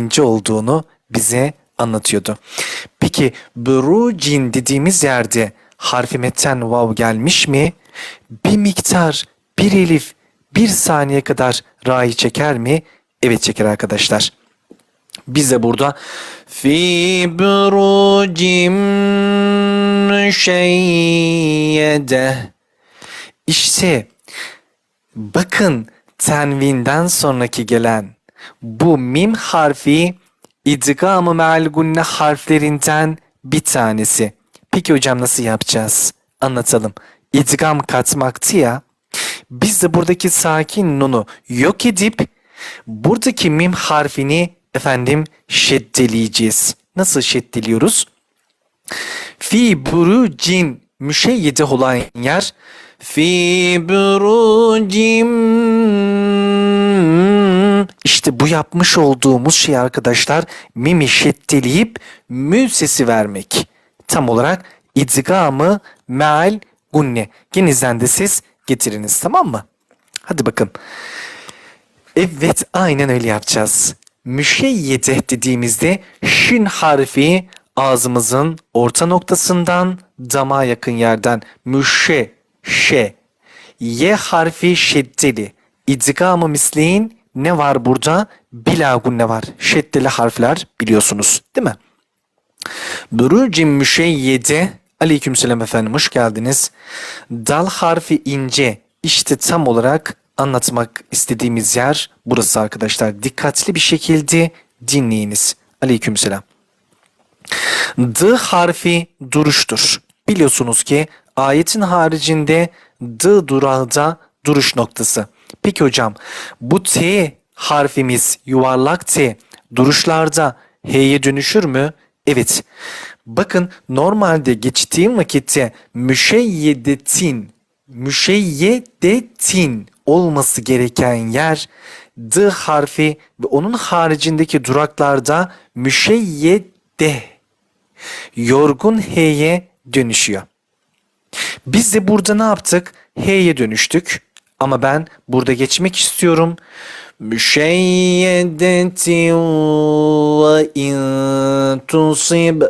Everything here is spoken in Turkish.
ince olduğunu bize anlatıyordu. Peki burucin dediğimiz yerde harfi metten vav gelmiş mi? Bir miktar, bir elif, bir saniye kadar ra'yı çeker mi? Evet çeker arkadaşlar. Biz de burada fi burucim müşeyyede İşte bakın tenvinden sonraki gelen bu mim harfi idgam-ı me'al gunne harflerinden bir tanesi. Peki hocam nasıl yapacağız? Anlatalım. İdgam katmaktı ya. Biz de buradaki sakin nunu yok edip buradaki mim harfini efendim şeddeleyeceğiz. Nasıl şeddeliyoruz? Fi burucin müşeyyide olan yer fi burucim işte bu yapmış olduğumuz şey arkadaşlar mimi şeddeleyip mü sesi vermek. Tam olarak idgamı meal gunne. Genizden de ses getiriniz tamam mı? Hadi bakın. Evet aynen öyle yapacağız. Müşeyyede dediğimizde şin harfi ağzımızın orta noktasından dama yakın yerden müşe şe ye harfi şeddeli idgamı misleyin ne var burada? Bilagun ne var? Şeddeli harfler biliyorsunuz değil mi? Burucin müşeyyede Aleykümselam efendim hoş geldiniz. Dal harfi ince işte tam olarak anlatmak istediğimiz yer burası arkadaşlar. Dikkatli bir şekilde dinleyiniz. Aleykümselam. D harfi duruştur. Biliyorsunuz ki ayetin haricinde D durağda duruş noktası. Peki hocam bu T harfimiz yuvarlak T duruşlarda H'ye dönüşür mü? Evet. Bakın normalde geçtiğim vakitte müşeyyedetin, müşeyyedetin olması gereken yer D harfi ve onun haricindeki duraklarda müşeyyede yorgun H'ye dönüşüyor. Biz de burada ne yaptık? H'ye dönüştük. Ama ben burada geçmek istiyorum. Müşeyyedetin ve in tusib